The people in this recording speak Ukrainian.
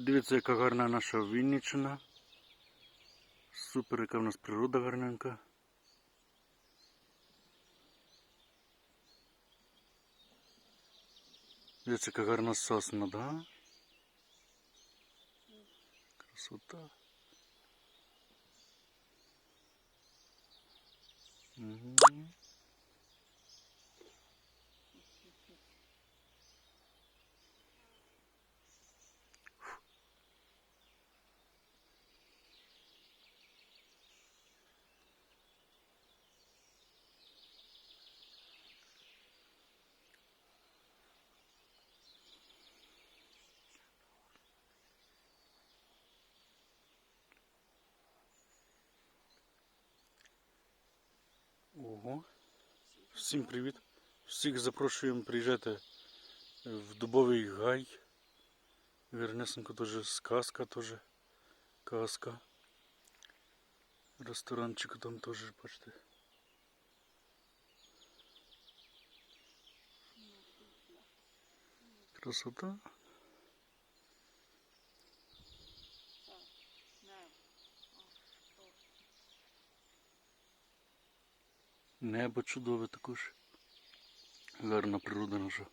Дивіться, яка гарна наша Вінниччина. Супер, яка в нас природа гарненька. Дивіться, яка гарна сосна, да? Красота. Угу. Ого. Всім привіт. Всіх запрошуємо приїжджати в Дубовий гай. Вернесенько теж сказка теж. Казка. Ресторанчик там теж, бачите. Красота. Небо чудове також. Гарна природа наша.